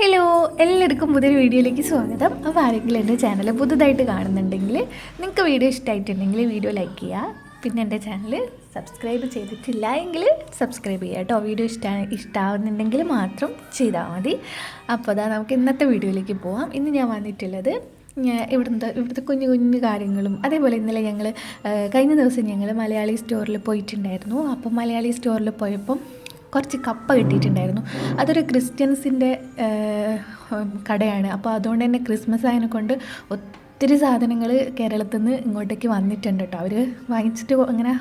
Hello എല്ലാവർക്കും പുതിയൊരു വീഡിയോയിലേക്ക് സ്വാഗതം. അപ്പോൾ ആരെങ്കിലും എന്റെ ചാനൽ പുതുതായിട്ട് കാണുന്നുണ്ടെങ്കിൽ നിങ്ങൾക്ക് വീഡിയോ ഇഷ്ടമായിട്ടുണ്ടെങ്കിൽ വീഡിയോ ലൈക്ക് ചെയ്യുക. പിന്നെ എന്റെ ചാനൽ സബ്സ്ക്രൈബ് ചെയ്തിട്ടില്ല എങ്കിൽ സബ്സ്ക്രൈബ് ചെയ്യുക കേട്ടോ. വീഡിയോ ഇഷ്ടമാണ് ഇഷ്ടമാവുന്നുണ്ടെങ്കിൽ മാത്രം ചെയ്താൽ മതി. അപ്പോൾ അതാ നമുക്ക് ഇന്നത്തെ വീഡിയോയിലേക്ക് പോവാം. ഇന്ന് ഞാൻ വന്നിട്ടുള്ളത് ഇവിടുത്തെ ഇവിടുത്തെ കുഞ്ഞു കുഞ്ഞു കാര്യങ്ങളും അതേപോലെ ഇന്നലെ ഞങ്ങൾ കഴിഞ്ഞ ദിവസം ഞങ്ങൾ മലയാളി സ്റ്റോറിൽ പോയിട്ടുണ്ടായിരുന്നു. അപ്പം മലയാളി സ്റ്റോറിൽ പോയപ്പം കുറച്ച് കപ്പ കിട്ടിയിട്ടുണ്ടായിരുന്നു. അതൊരു ക്രിസ്ത്യൻസിന്റെ കടയാണ്. അപ്പോൾ അതുകൊണ്ട് തന്നെ ക്രിസ്മസ് ആയതിനെ കൊണ്ട് ഒത്തിരി സാധനങ്ങൾ കേരളത്തിൽ നിന്ന് ഇങ്ങോട്ടേക്ക് വന്നിട്ടുണ്ട് കേട്ടോ. അവർ വാങ്ങിച്ചിട്ട് അങ്ങനെ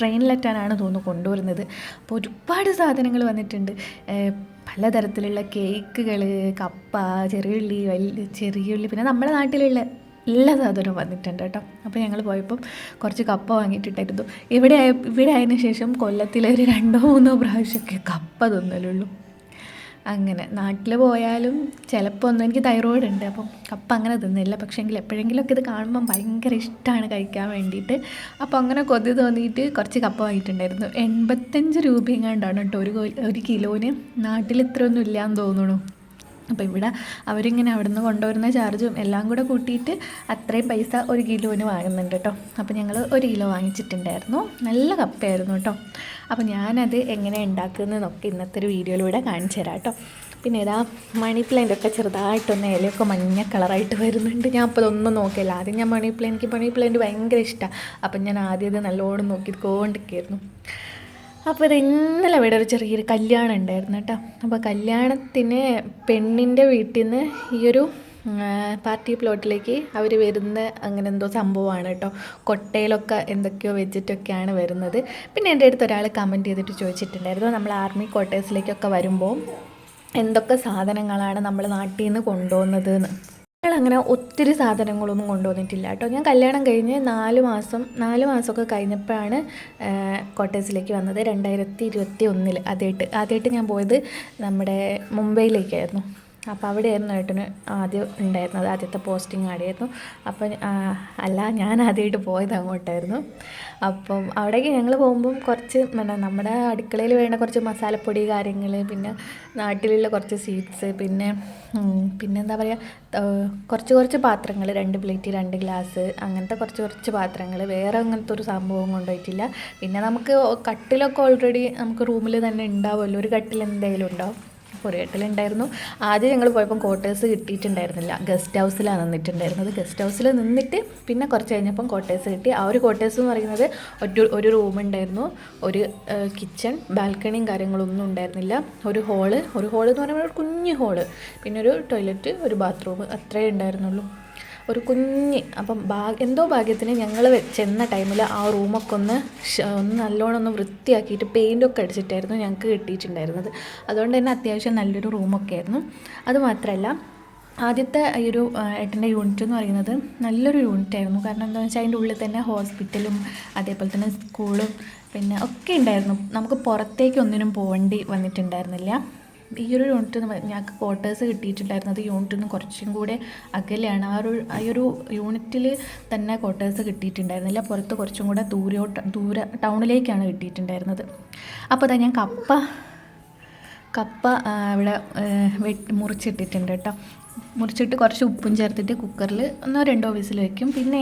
ട്രെയിനിലെത്താനാണ് തോന്നുന്നു കൊണ്ടുവരുന്നത്. അപ്പോൾ ഒരുപാട് സാധനങ്ങൾ വന്നിട്ടുണ്ട്. പലതരത്തിലുള്ള കേക്കുകൾ കപ്പ ചെറിയുള്ളി വലിയ ചെറിയുള്ളി പിന്നെ നമ്മുടെ നാട്ടിലുള്ള എല്ലാ സാധനവും വന്നിട്ടുണ്ട് കേട്ടോ. അപ്പോൾ ഞങ്ങൾ പോയപ്പം കുറച്ച് കപ്പ വാങ്ങിയിട്ടുണ്ടായിരുന്നു ഇവിടെ ഇവിടെ ആയതിനു ശേഷം കൊല്ലത്തിലെ ഒരു രണ്ടോ മൂന്നോ പ്രാവശ്യമൊക്കെ കപ്പ തിന്നലുള്ളൂ. അങ്ങനെ നാട്ടിൽ പോയാലും ചിലപ്പോൾ ഒന്നും എനിക്ക് തൈറോയിഡ് ഉണ്ട് അപ്പം കപ്പ അങ്ങനെ തിന്നില്ല. പക്ഷേങ്കിൽ എപ്പോഴെങ്കിലുമൊക്കെ ഇത് കാണുമ്പം ഭയങ്കര ഇഷ്ടമാണ് കഴിക്കാൻ വേണ്ടിയിട്ട്. അപ്പോൾ അങ്ങനെ കൊതി തോന്നിയിട്ട് കുറച്ച് കപ്പ വാങ്ങിയിട്ടുണ്ടായിരുന്നു. എൺപത്തഞ്ച് രൂപയെങ്ങാണ്ടാണ് കേട്ടോ ഒരു ഒരു കിലോന്. നാട്ടിൽ ഇത്രയൊന്നും ഇല്ലയെന്ന് തോന്നുന്നു അപ്പോൾ ഇവിടെ അവരിങ്ങനെ അവിടെ നിന്ന് കൊണ്ടുവരുന്ന ചാർജും എല്ലാം കൂടെ കൂട്ടിയിട്ട് അത്രയും പൈസ ഒരു കിലോന് വാങ്ങുന്നുണ്ട് കേട്ടോ. അപ്പോൾ ഞങ്ങൾ ഒരു കിലോ വാങ്ങിച്ചിട്ടുണ്ടായിരുന്നു. നല്ല കപ്പയായിരുന്നു കേട്ടോ. അപ്പോൾ ഞാനത് എങ്ങനെ ഉണ്ടാക്കുന്നതെന്നൊക്കെ ഇന്നത്തെ ഒരു വീഡിയോയിലൂടെ കാണിച്ചു തരാം കേട്ടോ. പിന്നെ ഇതാ മണി പ്ലാന്റൊക്കെ ചെറുതായിട്ടൊന്ന് ഇലയൊക്കെ മഞ്ഞ കളറായിട്ട് വരുന്നുണ്ട്. ഞാൻ അപ്പോൾ ഇതൊന്നും നോക്കില്ല ആദ്യം ഞാൻ മണി പ്ലാന്റ് എനിക്ക് മണി പ്ലാന്റ് ഭയങ്കര ഇഷ്ടമാണ് അപ്പം ഞാൻ ആദ്യം ഇത് നല്ലോണം നോക്കിക്കൊണ്ടിരിക്കുകയായിരുന്നു അപ്പോൾ ഇത് ഇന്നലെ ഇവിടെ ഒരു ചെറിയൊരു കല്യാണം ഉണ്ടായിരുന്നു കേട്ടോ. അപ്പോൾ കല്യാണത്തിന് പെണ്ണിന്റെ വീട്ടിൽ നിന്ന് ഈ ഒരു പാർട്ടി പ്ലോട്ടിലേക്ക് അവർ വരുന്ന അങ്ങനെ എന്തോ സംഭവമാണ് കേട്ടോ. കൊട്ടയിലൊക്കെ എന്തൊക്കെയോ വെച്ചിട്ടൊക്കെയാണ് വരുന്നത്. പിന്നെ എന്റെ അടുത്ത് ഒരാൾ കമന്റ് ചെയ്തിട്ട് ചോദിച്ചിട്ടുണ്ടായിരുന്നു നമ്മൾ ആർമി ക്വാർട്ടേഴ്സിലേക്കൊക്കെ വരുമ്പോൾ എന്തൊക്കെ സാധനങ്ങളാണ് നമ്മൾ നാട്ടിൽ നിന്ന് കൊണ്ടുപോകുന്നത് ഞങ്ങളങ്ങനെ ഒത്തിരി സാധനങ്ങളൊന്നും കൊണ്ടുവന്നിട്ടില്ല കേട്ടോ. ഞാൻ കല്യാണം കഴിഞ്ഞ് നാല് മാസം നാല് മാസമൊക്കെ കഴിഞ്ഞപ്പോഴാണ് കോട്ടേഴ്സിലേക്ക് വന്നത്. രണ്ടായിരത്തി ഇരുപത്തി ഒന്നിൽ ആദ്യമായിട്ട് ആദ്യമായിട്ട് ഞാൻ പോയത് നമ്മുടെ മുംബൈയിലേക്കായിരുന്നു. അപ്പോൾ അവിടെയായിരുന്നു ഏട്ടന് ആദ്യം ഉണ്ടായിരുന്നത് ആദ്യത്തെ പോസ്റ്റിംഗ് അവിടെയായിരുന്നു അപ്പം അല്ല ഞാൻ ആദ്യമായിട്ട് പോയത് അങ്ങോട്ടായിരുന്നു. അപ്പം അവിടേക്ക് ഞങ്ങൾ പോകുമ്പം കുറച്ച് നമ്മുടെ അടുക്കളയിൽ വേണ്ട കുറച്ച് മസാലപ്പൊടി കാര്യങ്ങൾ പിന്നെ നാട്ടിലുള്ള കുറച്ച് സ്വീറ്റ്സ് പിന്നെ പിന്നെ എന്താ പറയുക കുറച്ച് കുറച്ച് പാത്രങ്ങൾ രണ്ട് പ്ലേറ്റ് രണ്ട് ഗ്ലാസ് അങ്ങനത്തെ കുറച്ച് കുറച്ച് പാത്രങ്ങൾ. വേറെ അങ്ങനത്തെ ഒരു സംഭവം കൊണ്ടുപോയിട്ടില്ല. പിന്നെ നമുക്ക് കട്ടിലൊക്കെ ഓൾറെഡി നമുക്ക് റൂമിൽ തന്നെ ഉണ്ടാവുമല്ലോ. ഒരു കട്ടിൽ എന്തായാലും ഉണ്ടാവും. ഒരു കട്ടിലുണ്ടായിരുന്നു ആദ്യം ഞങ്ങൾ പോയപ്പോൾ ക്വാർട്ടേഴ്സ് കിട്ടിയിട്ടുണ്ടായിരുന്നില്ല. ഗസ്റ്റ് ഹൗസിലാണ് നിന്നിട്ടുണ്ടായിരുന്നത്. ഗസ്റ്റ് ഹൗസിൽ നിന്നിട്ട് പിന്നെ കുറച്ച് കഴിഞ്ഞപ്പം ക്വാർട്ടേഴ്സ് കിട്ടി. ആ ഒരു ക്വാർട്ടേഴ്സ് എന്ന് പറയുന്നത് ഒരു ഒരു റൂം ഉണ്ടായിരുന്നു. ഒരു കിച്ചൺ ബാൽക്കണിയും കാര്യങ്ങളൊന്നും ഉണ്ടായിരുന്നില്ല. ഒരു ഹോൾ ഒരു ഹോൾ എന്ന് പറയുമ്പോൾ ഒരു കുഞ്ഞു ഹോൾ പിന്നെ ഒരു ടോയ്ലറ്റ് ഒരു ബാത്റൂം അത്രേ ഉണ്ടായിരുന്നുള്ളൂ. ഒരു കുഞ്ഞ് അപ്പം ഭാ എന്തോ ഭാഗ്യത്തിന് ഞങ്ങൾ ചെന്ന ടൈമിൽ ആ റൂമൊക്കെ ഒന്ന് ഒന്ന് നല്ലോണം ഒന്ന് വൃത്തിയാക്കിയിട്ട് പെയിന്റൊക്കെ അടിച്ചിട്ടായിരുന്നു ഞങ്ങൾക്ക് കിട്ടിയിട്ടുണ്ടായിരുന്നത്. അതുകൊണ്ട് തന്നെ അത്യാവശ്യം നല്ലൊരു റൂമൊക്കെ ആയിരുന്നു. അതുമാത്രമല്ല ആദ്യത്തെ ഈ ഒരു ഏട്ടന്റെ യൂണിറ്റ് എന്ന് പറയുന്നത് നല്ലൊരു യൂണിറ്റ് ആയിരുന്നു. കാരണം എന്താണെന്ന് വെച്ചാൽ അതിന്റെ ഉള്ളിൽ തന്നെ ഹോസ്പിറ്റലും അതേപോലെ തന്നെ സ്കൂളും പിന്നെ ഒക്കെ ഉണ്ടായിരുന്നു. നമുക്ക് പുറത്തേക്ക് ഒന്നിനും പോകേണ്ടി വന്നിട്ടുണ്ടായിരുന്നില്ല. ഈ ഒരു യൂണിറ്റ് ഞങ്ങൾക്ക് ക്വാർട്ടേഴ്സ് കിട്ടിയിട്ടുണ്ടായിരുന്നത് യൂണിറ്റിൽ നിന്ന് കുറച്ചും കൂടെ അകലെയാണ്. ആ ഒരു ആ ഒരു യൂണിറ്റിൽ തന്നെ ക്വാർട്ടേഴ്സ് കിട്ടിയിട്ടുണ്ടായിരുന്നില്ല പുറത്ത് കുറച്ചും കൂടെ ദൂരോട്ട് ദൂരെ ടൗണിലേക്കാണ് കിട്ടിയിട്ടുണ്ടായിരുന്നത്. അപ്പോൾ അതാ ഞാൻ കപ്പ കപ്പ ഇവിടെ മുറിച്ചിട്ടിട്ടുണ്ട് കേട്ടോ. മുറിച്ചിട്ട് കുറച്ച് ഉപ്പും ചേർത്തിട്ട് കുക്കറിൽ ഒന്നോ രണ്ടോ വിസിൽ വെക്കും. പിന്നെ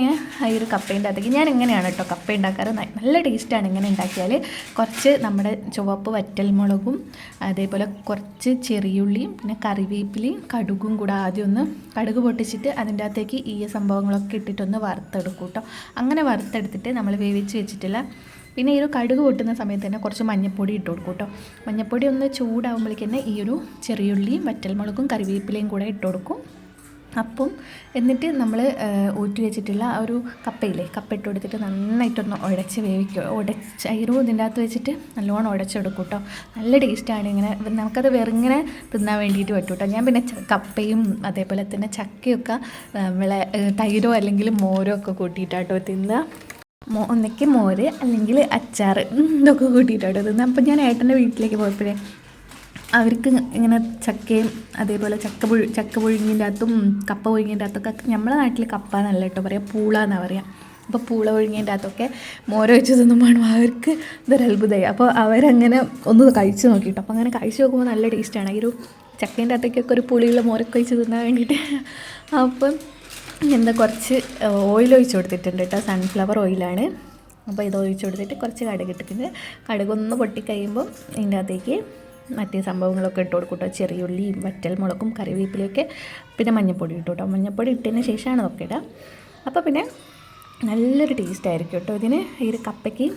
ഈ ഒരു കപ്പേന്റെ അകത്തേക്ക് ഞാൻ എങ്ങനെയാണ് കേട്ടോ കപ്പ ഉണ്ടാക്കാറ്? നല്ല ടേസ്റ്റാണ് ഇങ്ങനെ ഉണ്ടാക്കിയാൽ കുറച്ച് നമ്മുടെ ചുവപ്പ് വറ്റൽമുളകും അതേപോലെ കുറച്ച് ചെറിയുള്ളിയും പിന്നെ കറിവേപ്പിലയും കടുകും കൂടെ ആദ്യം ഒന്ന് കടുക് പൊട്ടിച്ചിട്ട് അതിന്റെ അകത്തേക്ക് ഈ സംഭവങ്ങളൊക്കെ ഇട്ടിട്ടൊന്ന് വറുത്തെടുക്കും കേട്ടോ അങ്ങനെ വറുത്തെടുത്തിട്ട് നമ്മൾ വേവിച്ച് വെച്ചിട്ടില്ല പിന്നെ ഈ ഒരു കടുക് പൊട്ടുന്ന സമയത്ത് തന്നെ കുറച്ച് മഞ്ഞപ്പൊടി ഇട്ട് കൊടുക്കും കേട്ടോ. മഞ്ഞപ്പൊടി ഒന്ന് ചൂടാകുമ്പോഴേക്ക് തന്നെ ഈ ഒരു ചെറിയുള്ളിയും വറ്റൽമുളകും കറിവേപ്പിലയും കൂടെ ഇട്ട് കൊടുക്കും. അപ്പം എന്നിട്ട് നമ്മൾ ഊറ്റി വെച്ചിട്ടുള്ള ആ ഒരു കപ്പയില്ലേ കപ്പ ഇട്ട് കൊടുത്തിട്ട് നന്നായിട്ടൊന്ന് ഉടച്ച് വേവിക്കുക. ഉടച്ച് അയിരും ഇതിന്റെ അകത്ത് വെച്ചിട്ട് നല്ലോണം ഉടച്ചെടുക്കും കേട്ടോ. നല്ല ടേസ്റ്റാണ് ഇങ്ങനെ. നമുക്കത് വെറുങ്ങനെ തിന്നാൻ വേണ്ടിയിട്ട് പറ്റും കേട്ടോ. ഞാൻ പിന്നെ കപ്പയും അതേപോലെ തന്നെ ചക്കയൊക്കെ നമ്മളെ തൈരോ അല്ലെങ്കിൽ മോരോ ഒക്കെ കൂട്ടിയിട്ടാട്ടോ തിന്നുക. മോ ഒന്നിക്ക് മോര് അല്ലെങ്കിൽ അച്ചാർ ഇതൊക്കെ കൂട്ടിയിട്ടാണ് തിന്നത് അപ്പം ഞാൻ ഏട്ടന്റെ വീട്ടിലേക്ക് പോയപ്പോഴേ അവർക്ക് ഇങ്ങനെ ചക്കയും അതേപോലെ ചക്ക പുഴു ചക്ക പുഴുങ്ങിന്റെ അകത്തും കപ്പ പുഴുങ്ങിന്റെ അകത്തൊക്കെ നമ്മളെ നാട്ടിൽ കപ്പ എന്നല്ല കേട്ടോ പറയുക പൂള എന്നാണ് പറയുക അപ്പോൾ പൂള പുഴുങ്ങിന്റെ അകത്തൊക്കെ മോര വെച്ച് തിന്നുമ്പോൾ അവർക്ക് ഇതൊരു അത്ഭുതമായി. അപ്പോൾ അവരങ്ങനെ ഒന്ന് കഴിച്ച് നോക്കിയിട്ടോ അപ്പോൾ അങ്ങനെ കഴിച്ച് നോക്കുമ്പോൾ നല്ല ടേസ്റ്റാണ്. ഈ ഒരു ചക്കേന്റെ അകത്തേക്കൊക്കെ ഒരു പുളിയുള്ള മോരൊക്കെ കഴിച്ച് തിന്നാൻ വേണ്ടിയിട്ട്. അപ്പം എന്താ കുറച്ച് ഓയിൽ ഒഴിച്ച് കൊടുത്തിട്ടുണ്ട് കേട്ടോ. സൺഫ്ലവർ ഓയിലാണ് അപ്പോൾ ഇത് ഒഴിച്ച് കൊടുത്തിട്ട് കുറച്ച് കടുക് ഇട്ടിട്ടുണ്ട്. കടുകൊന്ന് പൊട്ടിക്കഴിയുമ്പോൾ ഇതിന്റെ അകത്തേക്ക് മറ്റേ സംഭവങ്ങളൊക്കെ ഇട്ട് കേട്ടോ. ചെറിയുള്ളിയും വറ്റൽ മുളകും കറിവേപ്പിലയൊക്കെ പിന്നെ മഞ്ഞൾപ്പൊടി ഇട്ടു കേട്ടോ. മഞ്ഞൾപ്പൊടി ഇട്ടതിന് ശേഷമാണ് ഇതൊക്കെ ഇടുക അപ്പോൾ പിന്നെ നല്ലൊരു ടേസ്റ്റ് ആയിരിക്കും കേട്ടോ ഇതിന്. ഈ ഒരു കപ്പയ്ക്ക്.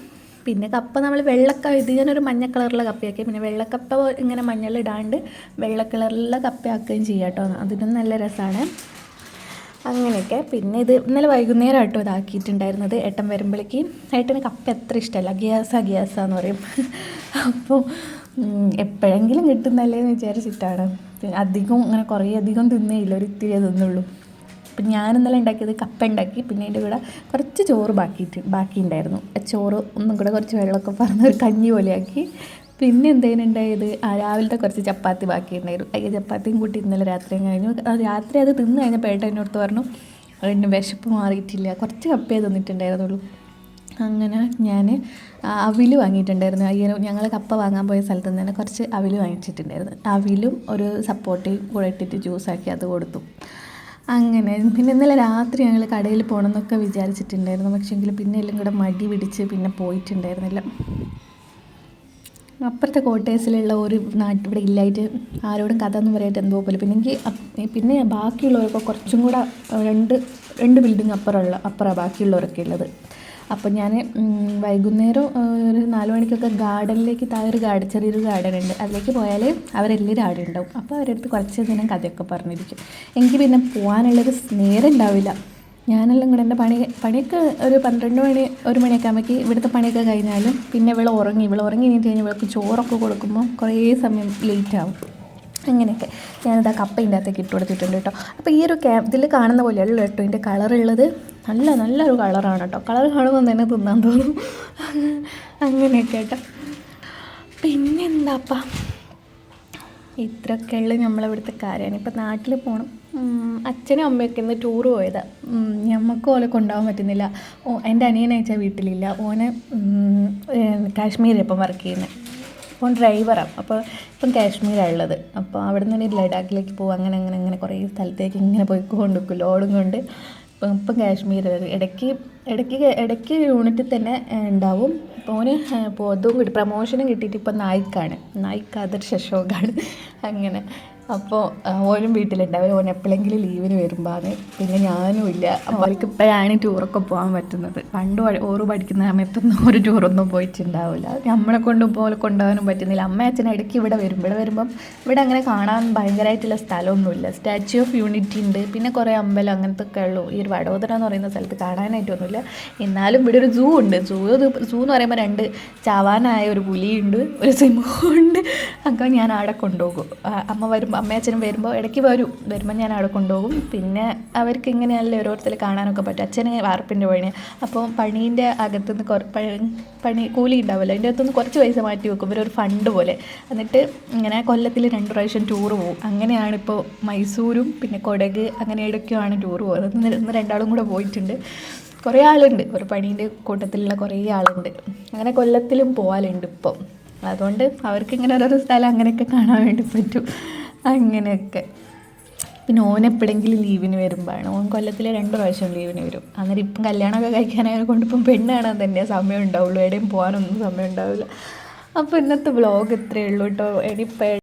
പിന്നെ കപ്പ നമ്മൾ വെള്ളക്ക ഇത് ഞാനൊരു മഞ്ഞ കളറുള്ള കപ്പയാക്കി. പിന്നെ വെള്ളക്കപ്പ ഇങ്ങനെ മഞ്ഞളിടാണ്ട് വെള്ള കളറുള്ള കപ്പയാക്കുകയും ചെയ്യാം കേട്ടോ. അതിനും നല്ല രസമാണ്. അങ്ങനെയൊക്കെ. പിന്നെ ഇത് ഇന്നലെ വൈകുന്നേരം ആട്ടോ ഇതാക്കിയിട്ടുണ്ടായിരുന്നത്. ഏട്ടൻ വരുമ്പോഴേക്ക് ഏട്ടന് കപ്പ എത്ര ഇഷ്ടമല്ല. ഗ്യാസാ എന്ന് പറയും. അപ്പോൾ എപ്പോഴെങ്കിലും കിട്ടുന്നല്ലേ എന്ന് വിചാരിച്ചിട്ടാണ് അധികം അങ്ങനെ കുറേ അധികം തിന്നേയില്ല. ഒരു ഇത്തിരിയേ തിന്നുള്ളൂ. അപ്പം ഞാൻ ഇന്നലെ ഉണ്ടാക്കിയത് കപ്പ ഉണ്ടാക്കി. പിന്നെ അതിന്റെ കൂടെ കുറച്ച് ചോറ് ബാക്കിയിട്ട് ബാക്കി ഉണ്ടായിരുന്നു ചോറ് ഒന്നും കൂടെ കുറച്ച് വെള്ളമൊക്കെ പറഞ്ഞ് ഒരു കഞ്ഞി പോലെയാക്കി. പിന്നെ എന്തേലും ഉണ്ടായത് രാവിലത്തെ കുറച്ച് ചപ്പാത്തി ബാക്കി ഉണ്ടായിരുന്നു അതിൽ ചപ്പാത്തിയും കൂട്ടി ഇന്നലെ രാത്രിയും കഴിഞ്ഞു. രാത്രി അത് തിന്ന് കഴിഞ്ഞപ്പോൾ ഏട്ടൻ എന്നോട് പറഞ്ഞു അതിന് വിശപ്പ് മാറിയിട്ടില്ല. കുറച്ച് കപ്പയേ തിന്നിട്ടുണ്ടായിരുന്നുള്ളൂ. അങ്ങനെ ഞാൻ അവിൽ വാങ്ങിയിട്ടുണ്ടായിരുന്നു. അയ്യോ ഞങ്ങൾ കപ്പ വാങ്ങാൻ പോയ സ്ഥലത്ത് നിന്ന് തന്നെ കുറച്ച് അവിൽ വാങ്ങിച്ചിട്ടുണ്ടായിരുന്നു. അവിലും ഒരു സപ്പോർട്ടയും കൂടെ ഇട്ടിട്ട് ജ്യൂസാക്കി അത് കൊടുത്തു. അങ്ങനെ പിന്നെ ഇന്നലെ രാത്രി ഞങ്ങൾ കടയിൽ പോകണമെന്നൊക്കെ വിചാരിച്ചിട്ടുണ്ടായിരുന്നു. പക്ഷേങ്കിൽ പിന്നെ എല്ലാം കൂടെ മടി പിടിച്ച് പിന്നെ പോയിട്ടുണ്ടായിരുന്നില്ല. അപ്പുറത്തെ കോട്ടേഴ്സിലുള്ള ഒരു നാട്ടിൽ ഇവിടെ ഇല്ലായിട്ട് ആരോടും കഥ ഒന്നും പറയായിട്ട് എന്തോ പോലെ. പിന്നെ എനിക്ക് പിന്നെ ബാക്കിയുള്ളവരൊക്കെ കുറച്ചും കൂടെ രണ്ട് രണ്ട് ബിൽഡിംഗ് അപ്പുറമുള്ള അപ്പുറമാണ് ബാക്കിയുള്ളവരൊക്കെ ഉള്ളത്. അപ്പോൾ ഞാൻ വൈകുന്നേരം ഒരു നാല് മണിക്കൊക്കെ ഗാർഡനിലേക്ക് താഴെ ഒരു ഗാർഡൻ ചെറിയൊരു ഗാർഡൻ ഉണ്ട്. അതിലേക്ക് പോയാൽ അവരെല്ലാവരും അവിടെ ഉണ്ടാവും. അപ്പോൾ അവരുടെ അടുത്ത് കുറച്ച് നേരം കഥയൊക്കെ പറഞ്ഞിരിക്കും. എനിക്ക് പിന്നെ പോകാനുള്ളൊരു നേരം ഉണ്ടാവില്ല. ഞാനെല്ലാം കൂടെ എന്റെ പണി പണിയൊക്കെ ഒരു പന്ത്രണ്ട് മണി ഒരു മണിയൊക്കെ ആകുമ്പോഴേക്ക് ഇവിടുത്തെ പണിയൊക്കെ കഴിഞ്ഞാലും പിന്നെ ഇവൾ ഉറങ്ങി ഇവൾ ഉറങ്ങി കഴിഞ്ഞിട്ട് കഴിഞ്ഞാൽ ഇവൾക്ക് ചോറൊക്കെ കൊടുക്കുമ്പോൾ കുറേ സമയം ലേറ്റ് ആവും അങ്ങനെയൊക്കെ ഞാനിത് ആ കപ്പയിന്റെ അകത്തേക്ക് ഇട്ട് കൊടുത്തിട്ടുണ്ട് കേട്ടോ. അപ്പോൾ ഈ ഒരു ക്യാ ഇതിൽ കാണുന്ന പോലെയല്ല കേട്ടോ ഇതിന്റെ കളറുള്ളത് നല്ല നല്ലൊരു കളറാണ് കേട്ടോ. കളർ കാണുമ്പോൾ തന്നെ തിന്നാൻ തോന്നും. അങ്ങനെയൊക്കെ കേട്ടോ. പിന്നെന്താപ്പാ? ഇത്രയൊക്കെയുള്ള നമ്മളിവിടുത്തെ കാര്യമാണ്. ഇപ്പം നാട്ടിൽ പോകണം അച്ഛനും അമ്മയൊക്കെ ഇന്ന് ടൂർ പോയത്. ഞമ്മക്ക് ഓലെ കൊണ്ടുപോകാൻ പറ്റുന്നില്ല. ഓ എന്റെ അനിയനയച്ചാൽ വീട്ടിലില്ല. ഓന് കാശ്മീരിൽ ഇപ്പം വർക്ക് ചെയ്യുന്നത് ഓൻ ഡ്രൈവറാണ് അപ്പോൾ ഇപ്പം കാശ്മീരാണ് ഉള്ളത്. അപ്പോൾ അവിടെ നിന്ന് ലഡാക്കിലേക്ക് പോകും അങ്ങനെ അങ്ങനെ അങ്ങനെ കുറേ സ്ഥലത്തേക്ക് ഇങ്ങനെ പോയി പോയിക്കൊണ്ടിരിക്കും ലോഡും കൊണ്ട് ഇപ്പം ഇപ്പം കാശ്മീർ ഇടയ്ക്ക് ഇടയ്ക്ക് ഇടയ്ക്ക് യൂണിറ്റിൽ തന്നെ ഉണ്ടാവും. അപ്പോൾ ഓന് ഇപ്പോൾ അതും കിട്ടി. പ്രമോഷനും കിട്ടിയിട്ട് ഇപ്പം നായിക്കാണ്. നായിക്ക് ശശോകാണ്. അങ്ങനെ. അപ്പോൾ ഓനും വീട്ടിലുണ്ടാവും ഓൻ എപ്പോഴെങ്കിലും ലീവിന് വരുമ്പോഴാണ് പിന്നെ ഞാനും ഇല്ല. അപ്പോൾ അവർക്ക് ഇപ്പോഴാണ് ടൂറൊക്കെ പോകാൻ പറ്റുന്നത്. പണ്ട് ഓറ് പഠിക്കുന്ന സമയത്തൊന്നും ഒരു ടൂറൊന്നും പോയിട്ടുണ്ടാവില്ല നമ്മളെ കൊണ്ട് പോലെ കൊണ്ടുപോകാനും പറ്റുന്നില്ല. അമ്മ അച്ഛൻ ഇടയ്ക്ക് ഇവിടെ വരും. ഇവിടെ വരുമ്പം ഇവിടെ അങ്ങനെ കാണാൻ ഭയങ്കരമായിട്ടുള്ള സ്ഥലമൊന്നുമില്ല. സ്റ്റാച്യു ഓഫ് യൂണിറ്റി ഉണ്ട്. പിന്നെ കുറേ അമ്പലം അങ്ങനത്തെ ഒക്കെ ഉള്ളൂ. ഈ ഒരു വടോദര എന്ന് പറയുന്ന സ്ഥലത്ത് കാണാനായിട്ടൊന്നുമില്ല എന്നാലും ഇവിടെ ഒരു സൂ ഉണ്ട്. സൂ സൂ എന്ന് പറയുമ്പോൾ രണ്ട് ചാവാനായ ഒരു പുലിയുണ്ട് ഒരു സിംഹമുണ്ട് അങ്ങനെ ഞാൻ അവിടെ കൊണ്ടുപോകും. അമ്മ വരുമ്പോൾ അമ്മയച്ഛനും വരുമ്പോൾ ഇടയ്ക്ക് വരും. വരുമ്പോൾ ഞാൻ അവിടെ കൊണ്ടുപോകും. പിന്നെ അവർക്ക് ഇങ്ങനെയല്ലേ ഓരോരുത്തർ കാണാനൊക്കെ പറ്റും അച്ഛന് വാർപ്പിന്റെ പണി അപ്പോൾ പണീന്റെ അകത്തുനിന്ന് കുറ പണി കൂലി ഉണ്ടാവുമല്ലോ അതിന്റെ അകത്തുനിന്ന് കുറച്ച് പൈസ മാറ്റി വെക്കും. ഇവരൊരു ഫണ്ട് പോലെ. എന്നിട്ട് ഇങ്ങനെ കൊല്ലത്തിൽ രണ്ട് പ്രാവശ്യം ടൂർ പോകും. അങ്ങനെയാണ് ഇപ്പോൾ മൈസൂരും പിന്നെ കൊടക് അങ്ങനെ ഇടയ്ക്കുമാണ് ടൂർ പോകുന്നത്. ഇന്ന് രണ്ടാളും കൂടെ പോയിട്ടുണ്ട്. കുറേ ആളുണ്ട്. ഒരു പണീന്റെ കൂട്ടത്തിലുള്ള കുറേ ആളുണ്ട്. അങ്ങനെ കൊല്ലത്തിലും പോകാനുണ്ട് ഇപ്പം. അതുകൊണ്ട് അവർക്ക് ഇങ്ങനെ ഓരോരോ സ്ഥലം അങ്ങനെയൊക്കെ കാണാൻ വേണ്ടി പറ്റും. അങ്ങനെയൊക്കെ. പിന്നെ ഓൻ എപ്പോഴെങ്കിലും ലീവിന് വരുമ്പോഴാണ്. ഓൻ കൊല്ലത്തിൽ രണ്ട് പ്രാവശ്യം ലീവിന് വരും. അന്നേരം ഇപ്പം കല്യാണമൊക്കെ കഴിക്കാനായത് കൊണ്ട് ഇപ്പം പെണ്ണ് കാണാൻ തന്നെ സമയം ഉണ്ടാവുള്ളൂ. എവിടെയും പോകാനൊന്നും സമയം ഉണ്ടാവില്ല. അപ്പോൾ ഇന്നത്തെ വ്ളോഗ് ഇത്രയേ ഉള്ളൂ കേട്ടോ. ഇനിയിപ്പോൾ